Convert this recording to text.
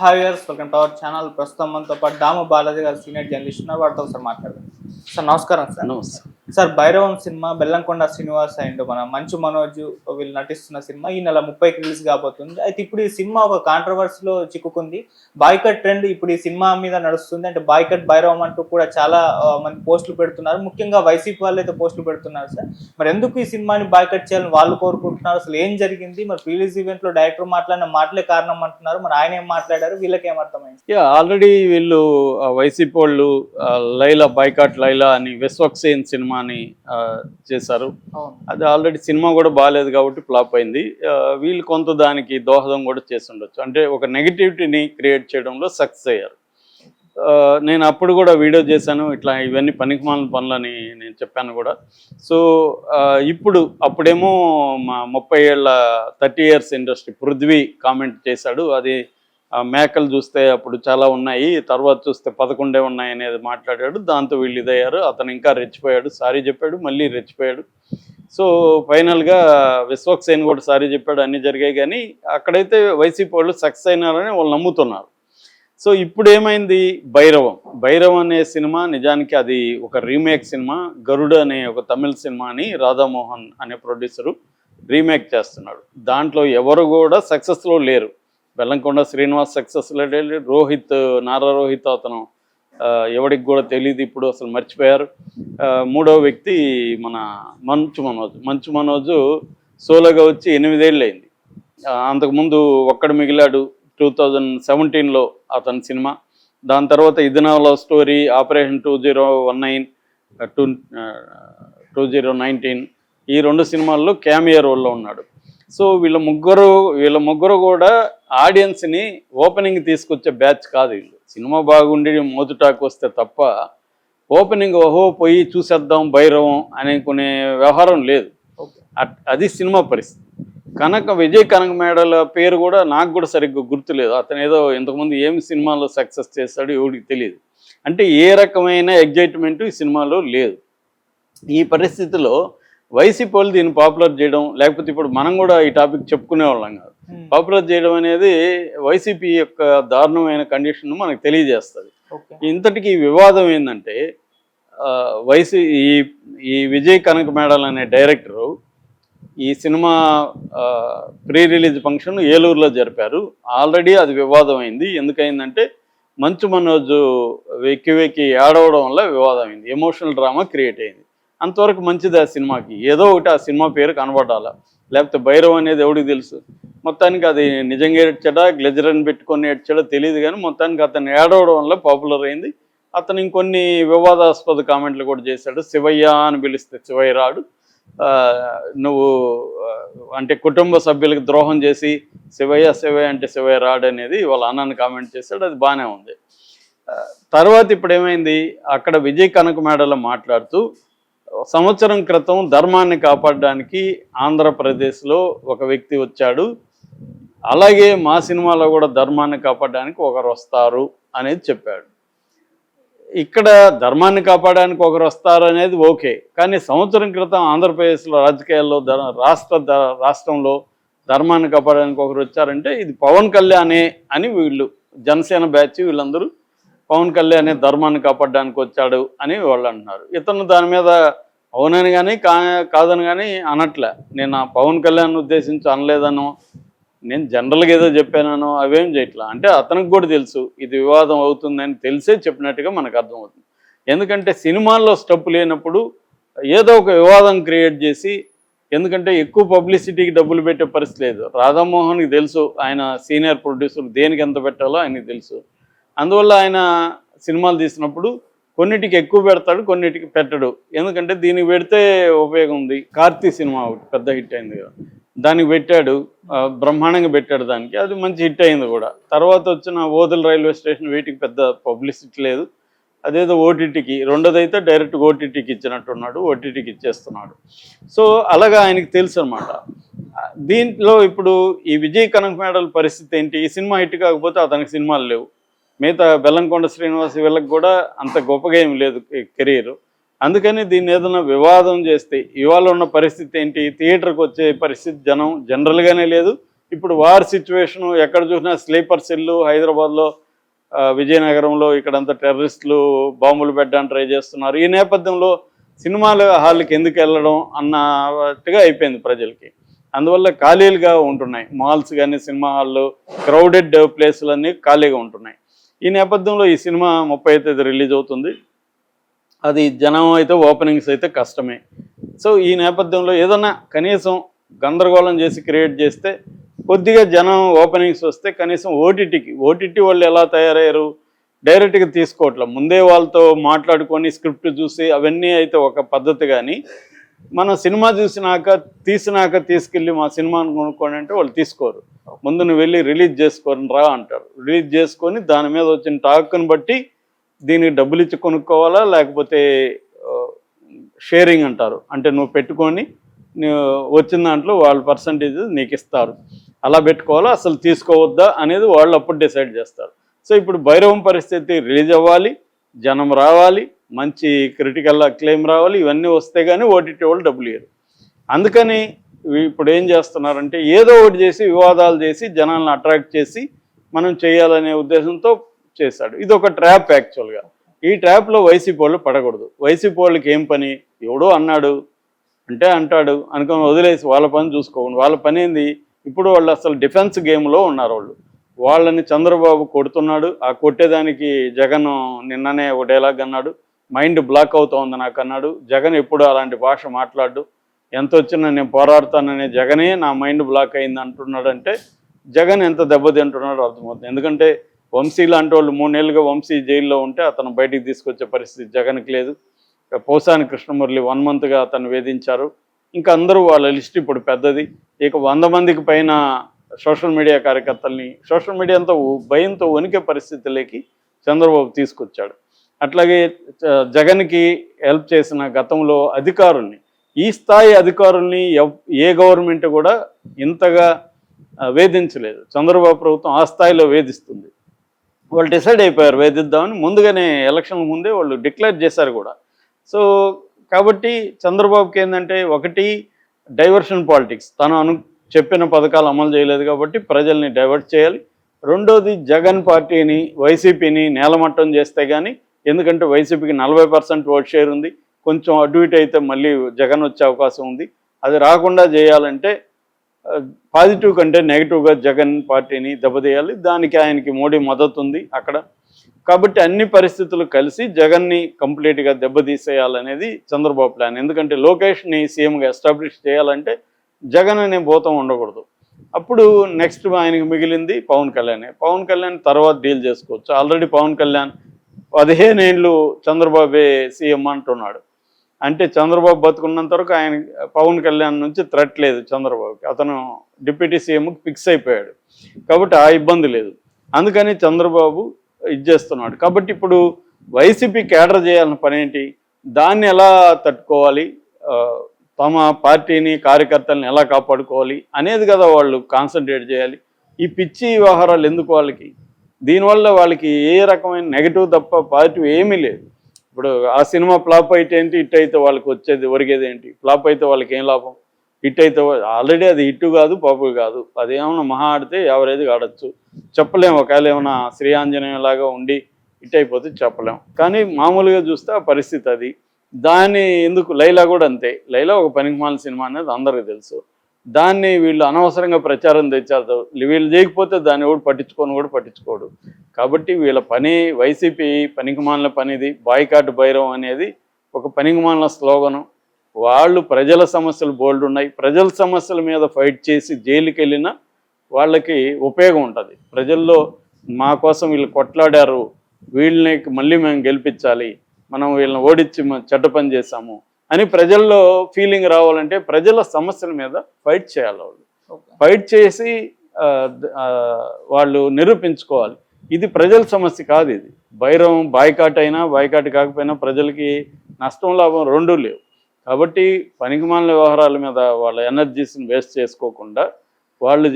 Hi ఇయర్స్ welcome to our channel ప్రస్తుతం మనతో పాటు దాము బాలాజీ గారు సీనియర్ జర్నలిస్ట్ ఉన్నారు. వారితో ఒకసారి మాట్లాడదాం. సార్ నమస్కారం సార్. నమస్తే sir Bhairavam cinema Bellamkonda Srinivas and మన మంచు మనోజ్ వీళ్ళు నటిస్తున్న సినిమా ఈ నెల ముప్పైకి రిలీజ్ కాబోతుంది. అయితే ఇప్పుడు ఈ సినిమా ఒక కాంట్రవర్సీలో చిక్కుకుంది. బాయ్కట్ ట్రెండ్ ఇప్పుడు ఈ సినిమా మీద నడుస్తుంది. అంటే బాయ్కట్ భైరవం అంటూ కూడా చాలా మంది పోస్టులు పెడుతున్నారు. ముఖ్యంగా వైసీపీ వాళ్ళు అయితే పోస్టులు పెడుతున్నారు సార్. మరి ఎందుకు ఈ సినిమాని బాయ్కట్ చేయాలని వాళ్ళు కోరుకుంటున్నారు? అసలు ఏం జరిగింది? మరి ప్రీవియస్ ఈవెంట్లో డైరెక్టర్ మాట్లాడిన మాటలే కారణం అంటున్నారు. మరి ఆయన ఏం మాట్లాడారు? వీళ్ళకి ఏమర్థమైంది ఆల్రెడీ వీళ్ళు వైసీపీ వాళ్ళు లైలా బైకాట్ లైలా అని విశ్వక్సేన్ సినిమా సినిమాని చేశారు. అది ఆల్రెడీ సినిమా కూడా బాగాలేదు కాబట్టి ఫ్లాప్ అయింది. వీళ్ళు కొంత దానికి దోహదం కూడా చేసి ఉండొచ్చు అంటే ఒక నెగిటివిటీని క్రియేట్ చేయడంలో సక్సెస్ అయ్యారు. నేను అప్పుడు కూడా వీడియో చేశాను. ఇట్లా ఇవన్నీ పనికిమాలిన పనులని నేను చెప్పాను కూడా. సో ఇప్పుడు అప్పుడేమో మా ముప్పై ఏళ్ళ thirty years industry Prithvi comment చేశాడు. అది మేకలు చూస్తే అప్పుడు చాలా ఉన్నాయి తర్వాత చూస్తే పదకొండే ఉన్నాయి అనేది మాట్లాడాడు. దాంతో వీళ్ళు ఇదయ్యారు. అతను ఇంకా రెచ్చిపోయాడు. సారీ చెప్పాడు మళ్ళీ రెచ్చిపోయాడు. సో ఫైనల్గా విశ్వక్సేన్ కూడా సారీ చెప్పాడు అన్నీ జరిగాయి. కానీ అక్కడైతే వైసీపీ వాళ్ళు సక్సెస్ అయినారని వాళ్ళు నమ్ముతున్నారు. సో ఇప్పుడు ఏమైంది? భైరవం. భైరవం అనే సినిమా నిజానికి అది ఒక రీమేక్ సినిమా. గరుడ అనే ఒక తమిళ సినిమాని రాధామోహన్ అనే ప్రొడ్యూసరు రీమేక్ చేస్తున్నాడు. దాంట్లో ఎవరు కూడా సక్సెస్లో లేరు. బెల్లంకొండ శ్రీనివాస్ సక్సెస్ లేడు రోహిత్ నారా రోహిత్ అతను ఎవడికి కూడా తెలియదు ఇప్పుడు అసలు మర్చిపోయారు. మూడో వ్యక్తి మన మంచు మనోజ్. మంచు మనోజు సోలోగా వచ్చి ఎనిమిదేళ్ళు అయింది అంతకుముందు ఒక్కడు మిగిలాడు టూ థౌజండ్ సెవెంటీన్లో అతని సినిమా. దాని తర్వాత ఇది love story operation two zero one nine two two zero nineteen ఈ రెండు సినిమాల్లో క్యామియా రోల్లో ఉన్నాడు. సో వీళ్ళ ముగ్గురు వీళ్ళ ముగ్గురు కూడా ఆడియన్స్ని ఓపెనింగ్ తీసుకొచ్చే బ్యాచ్ కాదు వీళ్ళు. సినిమా బాగుండి మోతుటాకు వస్తే తప్ప ఓపెనింగ్ ఓహో పోయి చూసేద్దాం భైరవం అనుకునే వ్యవహారం లేదు. అది సినిమా పరిస్థితి. కనక విజయ్ కనక మేడల పేరు కూడా నాకు కూడా సరిగ్గా గుర్తులేదు అతను ఏదో ఇంతకుముందు ఏం సినిమాలో సక్సెస్ చేస్తాడో ఎవడికి తెలియదు అంటే ఏ రకమైన ఎగ్జైట్మెంట్ ఈ సినిమాలో లేదు. ఈ పరిస్థితిలో వైసీపీ వాళ్ళు దీన్ని పాపులర్ చేయడం లేకపోతే ఇప్పుడు మనం కూడా ఈ టాపిక్ చెప్పుకునే వాళ్ళం కాదు. Hmm. పాపులర్ చేయడం అనేది వైసీపీ యొక్క దారుణమైన కండిషన్ మనకు తెలియజేస్తుంది. ఇంతటికి వివాదం ఏంటంటే వైసీ ఈ ఈ విజయ్ కనక మేడల్ అనే డైరెక్టరు ఈ సినిమా ప్రీ రిలీజ్ ఫంక్షన్ ఏలూరులో జరిపారు. ఆల్రెడీ అది వివాదం అయింది ఎందుకైందంటే మంచు మనోజు వెక్కి వెక్కి ఏడవడం వల్ల వివాదం అయింది ఎమోషనల్ డ్రామా క్రియేట్ అయింది. అంతవరకు మంచిది ఆ సినిమాకి. ఏదో ఒకటి ఆ సినిమా పేరు కనబడాల? లేకపోతే భైరవ్ అనేది ఎవడికి తెలుసు? మొత్తానికి అది నిజంగా ఏడ్చాడా? గ్లెజరన్ పెట్టుకొని ఏడ్చడా తెలియదు కానీ మొత్తానికి అతను ఏడవడం వల్ల పాపులర్ అయింది. అతను ఇంకొన్ని వివాదాస్పద కామెంట్లు కూడా చేశాడు. శివయ్య అని పిలిస్తే శివయ్య రాడు. నువ్వు అంటే కుటుంబ సభ్యులకు ద్రోహం చేసి శివయ్య శివయ్య అంటే శివయ్య రాడు అనేది వాళ్ళ అన్నని కామెంట్ చేశాడు. అది బాగానే ఉంది. తర్వాత ఇప్పుడు ఏమైంది? అక్కడ విజయ్ కనక మేడలో మాట్లాడుతూ సంవత్సరం క్రితం ధర్మాన్ని కాపాడడానికి ఆంధ్రప్రదేశ్లో ఒక వ్యక్తి వచ్చాడు. అలాగే మా సినిమాలో కూడా ధర్మాన్ని కాపాడడానికి ఒకరు వస్తారు అనేది చెప్పాడు. ఇక్కడ ధర్మాన్ని కాపాడడానికి ఒకరు వస్తారు అనేది ఓకే. కానీ సంవత్సరం క్రితం ఆంధ్రప్రదేశ్లో రాజకీయాల్లో ధర రాష్ట్ర రాష్ట్రంలో ధర్మాన్ని కాపాడడానికి ఒకరు వచ్చారంటే ఇది పవన్ కళ్యాణే అని వీళ్ళు జనసేన బ్యాచ్ వీళ్ళందరూ పవన్ కళ్యాణే ధర్మాన్ని కాపాడడానికి వచ్చాడు అని వాళ్ళు అంటున్నారు. ఇతను దాని మీద అవునని కానీ కా కాదని కానీ అనట్లే. నేను ఆ పవన్ కళ్యాణ్ ఉద్దేశించి అనలేదనో నేను జనరల్గా ఏదో చెప్పానను అవేం చేయట్లా. అంటే అతనికి కూడా తెలుసు ఇది వివాదం అవుతుందని తెలిసే చెప్పినట్టుగా మనకు అర్థమవుతుంది. ఎందుకంటే సినిమాల్లో స్టెప్ లేనప్పుడు ఏదో ఒక వివాదం క్రియేట్ చేసి ఎందుకంటే ఎక్కువ పబ్లిసిటీకి డబ్బులు పెట్టే పరిస్థితి లేదు. రాధామోహన్కి తెలుసు ఆయన సీనియర్ ప్రొడ్యూసర్ దేనికి ఎంత పెట్టాలో ఆయనకి తెలుసు. అందువల్ల ఆయన సినిమాలు తీసినప్పుడు కొన్నిటికి ఎక్కువ పెడతాడు కొన్నిటికి పెట్టడు. ఎందుకంటే దీనికి పెడితే ఉపయోగం ఉంది. కార్తీ సినిమా ఒకటి పెద్ద హిట్ అయింది కదా. దానికి పెట్టాడు బ్రహ్మాండంగా పెట్టాడు దానికి. అది మంచి హిట్ అయింది కూడా. తర్వాత వచ్చిన ఓదల్ రైల్వే స్టేషన్ వీటికి పెద్ద పబ్లిసిటీ లేదు. అదేదో ఓటీటీకి రెండోదైతే డైరెక్ట్ ఓటీటీకి ఇచ్చినట్టున్నాడు ఓటీటీకి ఇచ్చేస్తున్నాడు. సో అలాగా ఆయనకి తెలుసు అనమాట దీంట్లో ఇప్పుడు ఈ విజయ్ కనక మేడల్ పరిస్థితి ఏంటి? ఈ సినిమా హిట్ కాకపోతే అతనికి సినిమాలు లేవు. మిగతా బెల్లంకొండ శ్రీనివాస్ వీళ్ళకి కూడా అంత గొప్పగా ఏం లేదు కెరీర్. అందుకని దీన్ని ఏదైనా వివాదం చేస్తే ఇవాళ ఉన్న పరిస్థితి ఏంటి? థియేటర్కి వచ్చే పరిస్థితి జనం జనరల్గానే లేదు. ఇప్పుడు వార్ సిచ్యువేషను ఎక్కడ చూసినా స్లీపర్ సెల్లు హైదరాబాద్లో విజయనగరంలో ఇక్కడంతా టెర్రరిస్టులు బాంబులు పెట్టడానికి ట్రై చేస్తున్నారు. ఈ నేపథ్యంలో సినిమాల హాల్కి ఎందుకు వెళ్ళడం అన్నట్టుగా అయిపోయింది ప్రజలకి. అందువల్ల ఖాళీలుగా ఉంటున్నాయి. మాల్స్ కానీ సినిమా హాళ్ళు క్రౌడెడ్ ప్లేసులన్నీ ఖాళీగా ఉంటున్నాయి. ఈ నేపథ్యంలో ఈ సినిమా ముప్పై తేదీ రిలీజ్ అవుతుంది. అది జనం అయితే ఓపెనింగ్స్ అయితే కష్టమే. సో ఈ నేపథ్యంలో ఏదన్నా కనీసం గందరగోళం చేసి క్రియేట్ చేస్తే కొద్దిగా జనం ఓపెనింగ్స్ వస్తే కనీసం ఓటీటీకి ఓటీటీ వాళ్ళు ఎలా తయారయ్యారు? డైరెక్ట్గా తీసుకోవట్లే. ముందే వాళ్ళతో మాట్లాడుకొని స్క్రిప్ట్ చూసి అవన్నీ అయితే ఒక పద్ధతి కానీ మనం సినిమా చూసినాక తీసినాక తీసుకెళ్ళి మా సినిమాను కొనుక్కోండి అంటే వాళ్ళు తీసుకోరు. ముందు నువ్వు వెళ్ళి రిలీజ్ చేసుకొని రా అంటారు. రిలీజ్ చేసుకొని దాని మీద వచ్చిన టాక్ని బట్టి దీనికి డబ్బులు ఇచ్చి కొనుక్కోవాలా లేకపోతే షేరింగ్ అంటారు. అంటే నువ్వు పెట్టుకొని నువ్వు వచ్చిన దాంట్లో వాళ్ళ పర్సంటేజ్ నీకు ఇస్తారు. అలా పెట్టుకోవాలా అసలు తీసుకోవద్దా అనేది వాళ్ళు అప్పుడు డిసైడ్ చేస్తారు. సో ఇప్పుడు భైరవం పరిస్థితి రిలీజ్ అవ్వాలి జనం రావాలి మంచి క్రిటికల్ క్లెయిమ్ రావాలి ఇవన్నీ వస్తే కానీ ఓటీటీ వాళ్ళు డబ్బులు ఇయ్యరు. అందుకని ఇప్పుడు ఏం చేస్తున్నారంటే ఏదో ఒకటి చేసి వివాదాలు చేసి జనాలను అట్రాక్ట్ చేసి మనం చేయాలనే ఉద్దేశంతో చేశాడు. ఇది ఒక ట్రాప్ యాక్చువల్గా ఈ ట్రాప్లో వైసీపీ వాళ్ళు పడకూడదు. వైసీపీ వాళ్ళకి ఏం పని? ఎవడో అన్నాడు అంటే అంటాడు అనుకుని వదిలేసి వాళ్ళ పని చూసుకోండి. వాళ్ళ పని ఏంది? ఇప్పుడు వాళ్ళు అసలు డిఫెన్స్ గేమ్లో ఉన్నారు వాళ్ళు. వాళ్ళని చంద్రబాబు కొడుతున్నాడు. ఆ కొట్టేదానికి జగన్ నిన్ననే ఒక డైలాగ్ అన్నాడు. మైండ్ బ్లాక్ అవుతోంది నాకు అన్నాడు జగన్ ఎప్పుడు అలాంటి భాష మాట్లాడు? ఎంత వచ్చినా నేను పోరాడతాననే జగనే నా మైండ్ బ్లాక్ అయింది అంటున్నాడంటే జగన్ ఎంత దెబ్బతింటున్నాడో అర్థమవుతుంది. ఎందుకంటే వంశీ లాంటి వాళ్ళు మూడేళ్ళుగా వంశీ జైల్లో ఉంటే అతను బయటికి తీసుకొచ్చే పరిస్థితి జగన్కి లేదు. పోసాని కృష్ణమురళి వన్ మంత్గా అతను వేధించారు. ఇంకా అందరూ వాళ్ళ లిస్ట్ ఇప్పుడు పెద్దది. ఇక వంద మందికి పైన సోషల్ మీడియా కార్యకర్తల్ని సోషల్ మీడియా అంతా భయంతో వణికే పరిస్థితులకి చంద్రబాబు తీసుకొచ్చాడు. అట్లాగే జ- జగన్కి హెల్ప్ చేసిన గతంలో అధికారుల్ని ఈ స్థాయి అధికారుల్ని ఎవ్- ఏ గవర్నమెంట్ కూడా ఇంతగా వేధించలేదు. చంద్రబాబు ప్రభుత్వం ఆ స్థాయిలో వేధిస్తుంది. వాళ్ళు డిసైడ్ అయిపోయారు వేధిద్దామని. ముందుగానే ఎలక్షన్ ముందే వాళ్ళు డిక్లేర్ చేశారు కూడా. సో కాబట్టి చంద్రబాబుకి ఏంటంటే ఒకటి డైవర్షన్ పాలిటిక్స్. తను అను చెప్పిన పథకాలు అమలు చేయలేదు కాబట్టి ప్రజల్ని డైవర్ట్ చేయాలి. రెండోది జగన్ పార్టీని వైసీపీని నేలమట్టం చేస్తే కానీ ఎందుకంటే వైసీపీకి నలభై పర్సెంట్ ఓట్ షేర్ ఉంది. కొంచెం అటు ఇటు అయితే మళ్ళీ జగన్ వచ్చే అవకాశం ఉంది. అది రాకుండా చేయాలంటే పాజిటివ్ కంటే నెగిటివ్గా జగన్ పార్టీని దెబ్బతీయాలి. దానికి ఆయనకి మోడీ మద్దతు ఉంది అక్కడ. కాబట్టి అన్ని పరిస్థితులు కలిసి జగన్ని కంప్లీట్గా దెబ్బతీసేయాలనేది చంద్రబాబు ప్లాన్. ఎందుకంటే లోకేష్ని సీఎంగా ఎస్టాబ్లిష్ చేయాలంటే జగన్ అనే భూతం ఉండకూడదు. అప్పుడు నెక్స్ట్ ఆయనకి మిగిలింది పవన్ కళ్యాణ్. పవన్ కళ్యాణ్ తర్వాత డీల్ చేసుకోవచ్చు. ఆల్రెడీ పవన్ కళ్యాణ్ పదిహేను ఏళ్ళు చంద్రబాబే సీఎం అంటున్నాడు. అంటే చంద్రబాబు బతుకున్నంత వరకు ఆయన పవన్ కళ్యాణ్ నుంచి థ్రెట్ లేదు చంద్రబాబుకి. అతను డిప్యూటీ సీఎంకి ఫిక్స్ అయిపోయాడు. కాబట్టి ఆ ఇబ్బంది లేదు. అందుకని చంద్రబాబు ఇది చేస్తున్నాడు. కాబట్టి ఇప్పుడు వైసీపీ కేడర్ చేయాలని పని ఏంటి? దాన్ని ఎలా తట్టుకోవాలి? తమ పార్టీని కార్యకర్తలను ఎలా కాపాడుకోవాలి? అనేది కదా వాళ్ళు కాన్సన్ట్రేట్ చేయాలి. ఈ పిచ్చి వ్యవహారాలు ఎందుకు వాళ్ళకి? దీనివల్ల వాళ్ళకి ఏ రకమైన నెగటివ్ తప్ప పాజిటివ్ ఏమీ లేదు. ఇప్పుడు ఆ సినిమా ఫ్లాప్ అయితే ఏంటి హిట్ అయితే వాళ్ళకి వచ్చేది ఒరిగేది ఏంటి? ఫ్లాప్ అయితే వాళ్ళకి ఏం లాభం? హిట్ అయితే ఆల్రెడీ అది హిట్ కాదు పాపు కాదు. అది ఏమైనా మహా ఆడితే ఎవరేది ఆడచ్చు. చెప్పలేము. ఒకవేళ ఏమైనా శ్రీ ఆంజనేయం లాగా ఉండి హిట్ అయిపోతే చెప్పలేం కానీ మామూలుగా చూస్తే ఆ పరిస్థితి అది. దాన్ని ఎందుకు లైలా కూడా అంతే. లైలా ఒక పనికిమాల సినిమా అనేది అందరికీ తెలుసు. దాన్ని వీళ్ళు అనవసరంగా ప్రచారం తెచ్చారు. వీళ్ళు చేయకపోతే దాన్ని కూడా పట్టించుకొని కూడా పట్టించుకోడు. కాబట్టి వీళ్ళ పని వైసీపీ పనికిమాలిన పనిది. బాయ్కాట్ భైరవం అనేది ఒక పనికిమాలిన స్లోగను. వాళ్ళు ప్రజల సమస్యలు బోల్డ్ ఉన్నాయి. ప్రజల సమస్యల మీద ఫైట్ చేసి జైలుకి వెళ్ళినా వాళ్ళకి ఉపయోగం ఉంటుంది. ప్రజల్లో మా కోసం వీళ్ళు కొట్లాడారు. వీళ్ళని మళ్ళీ మేము గెలిపించాలి. మనం వీళ్ళని ఓడించి మ- చెడ్డ పని చేశాము. అని ప్రజల్లో ఫీలింగ్ రావాలంటే ప్రజల సమస్యల మీద ఫైట్ చేయాలి వాళ్ళు. ఫైట్ చేసి వాళ్ళు నిరూపించుకోవాలి. ఇది ప్రజల సమస్య కాదు ఇది. బైరం బాయ్కాట్ అయినా బాయ్కాట్ కాకపోయినా ప్రజలకి నష్టం లాభం రెండూ లేవు. కాబట్టి పనికిమాలిన వ్యవహారాల మీద వాళ్ళ ఎనర్జీస్ని వేస్ట్ చేసుకోకుండా వాళ్ళు